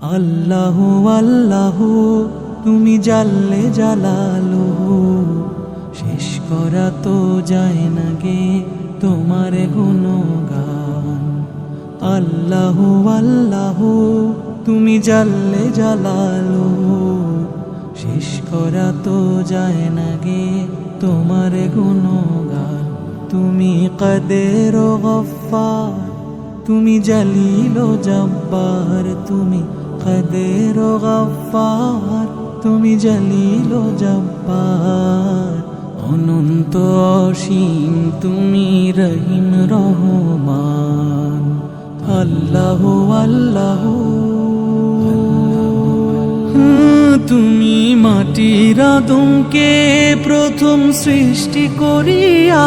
আল্লাহ আল্লাহ, তুমি জাল্লে জালালো। শেষ করা তো যায় না গে তোমার গুণগান। আল্লাহ আল্লাহ, তুমি জাল্লে জালালো। শেষ করা তো যায় না গে তোমার গুণগান। তুমি কদের গফার তুমি জালিল জব্বার। তুমি কদের গফার তুমি জালিল জব্বার। অনন্ত অসীম, তুমি রহিম রহমান। আল্লাহ আল্লাহ। তুমি মাটির আদমকে প্রথম সৃষ্টি করিয়া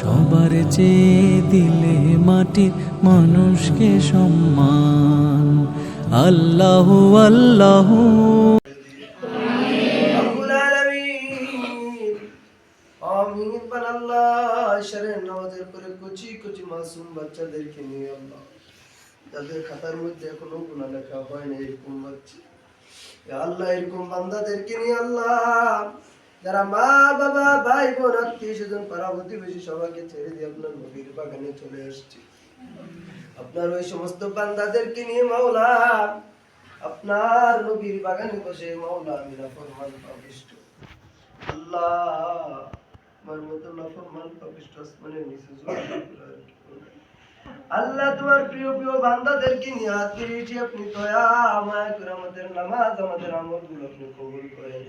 সবার চেয়ে দিলে মাটির মানুষকে সম্মান। আল্লাহ আল্লাহ। পরে কুচি কুচি মাসুম বাচ্চাদেরকে নিয়ে আল্লাহ। মধ্যে এখনও লেখা এরকম বাচ্চা। আল্লাহ, এরকম বান্দাদেরকে নিয়ে আল্লাহ। যারা মা, বাবা, ভাই, বোন, আত্মীয় স্বজন, পাড়া প্রতিবেশী সবাইকে ছেড়ে দিয়ে আপনার নবীর বাগানে চলে আসছে। আপনার ওই সমস্ত বান্দাদেরকে নিয়ে মাওলা, আপনার নবীর বাগানে বসে মাওলা আমি নাফরমান পাপিষ্ট। আল্লাহ, আমার মতো নাফরমান পাপিষ্ট আসমানের নিচে আল্লাহ তোমার প্রিয় প্রিয় বান্দাদেরকে নিয়ে হাত ফিরিয়েছি আপনি দয়া, আমায় করে আমাদের নামাজ, আমাদের আমলগুলো আপনি কবুল করেন।